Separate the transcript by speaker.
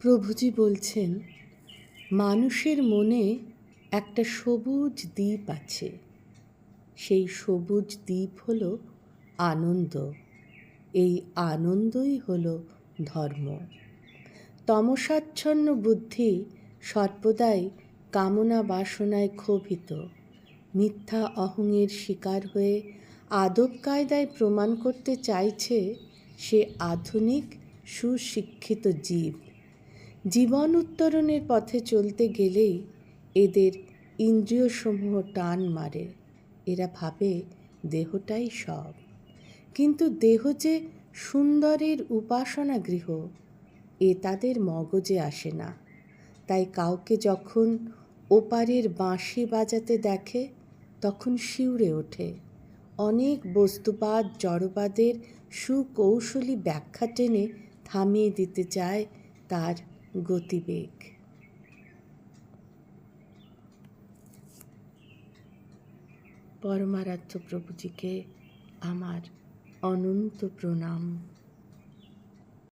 Speaker 1: প্রভুজি বলছেন, মানুষের মনে একটা সবুজ দ্বীপ আছে। সেই সবুজ দ্বীপ হল আনন্দ। এই আনন্দই হল ধর্ম। তমসাচ্ছন্ন বুদ্ধি সর্বদাই কামনা বাসনায় ক্ষোভিত। মিথ্যা অহংয়ের শিকার হয়ে আদব কায়দায় প্রমাণ করতে চাইছে সে আধুনিক সুশিক্ষিত জীব। জীবন উত্তরণের পথে চলতে গেলেই এদের ইন্দ্রিয়সমূহ টান মারে। এরা ভাবে দেহটাই সব। কিন্তু দেহ যে সুন্দরের উপাসনা গৃহ, এ তাদের মগজে আসে না। তাই কাউকে যখন ওপারের বাঁশি বাজাতে দেখে, তখন শিউরে ওঠে। অনেক বস্তুবাদ জড়বাদের সুকৌশলী ব্যাখ্যা টেনে থামিয়ে দিতে চায় তার গতিবেগ। পরমারাধ্য প্রভুজিকে আমার অনন্ত প্রণাম।